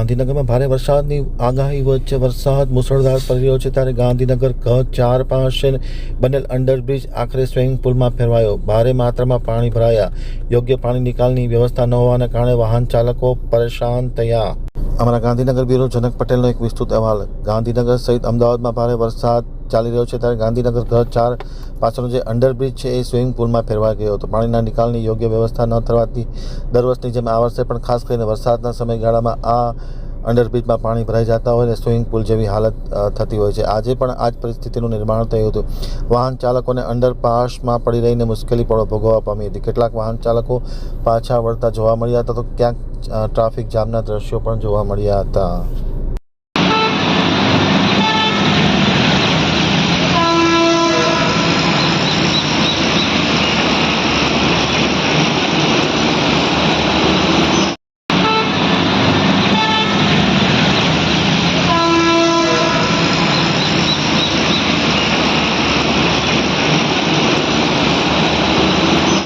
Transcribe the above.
ગાંધીનગરમાં ભારે વરસાદની આગાહી વચ્ચે વરસાદ મુસળધાર પડી રહ્યો છે ત્યારે ગાંધીનગર કહ ચાર પાસે બનેલ અંડરબ્રિજ આખરે સ્વિમિંગ પુલમાં ફેરવાયો. ભારે માત્રામાં પાણી ભરાયા. યોગ્ય પાણી નિકાલની વ્યવસ્થા ન હોવાને કારણે વાહન ચાલકો પરેશાન થયા. અમારા ગાંધીનગર બ્યુરો જનક પટેલનો એક વિસ્તૃત અહેવાલ. ગાંધીનગર સહિત અમદાવાદમાં ભારે વરસાદ ચાલી રહ્યો છે ત્યારે ગાંધીનગર ઘર ચાર પાછળનો જે અંડરબ્રિજ છે એ સ્વિમિંગ પુલમાં ફેરવાઈ ગયો હતો. પાણીના નિકાલની યોગ્ય વ્યવસ્થા ન થવાથી દર વર્ષની જેમ આ વર્ષે પણ ખાસ કરીને વરસાદના સમયગાળામાં આ અંડરબ્રિજમાં પાણી ભરાઈ જતા હોય અને સ્વિમિંગ પુલ જેવી હાલત થતી હોય છે. આજે પણ આ જ પરિસ્થિતિનું નિર્માણ થયું હતું. વાહન ચાલકોને અંડરપાસમાં પડી રહીને મુશ્કેલી પણ ભોગવવા પામી હતી. કેટલાક વાહન ચાલકો પાછા વળતા જોવા મળ્યા હતા તો ક્યાંક ટ્રાફિક જામના દ્રશ્યો પણ જોવા મળ્યા હતા.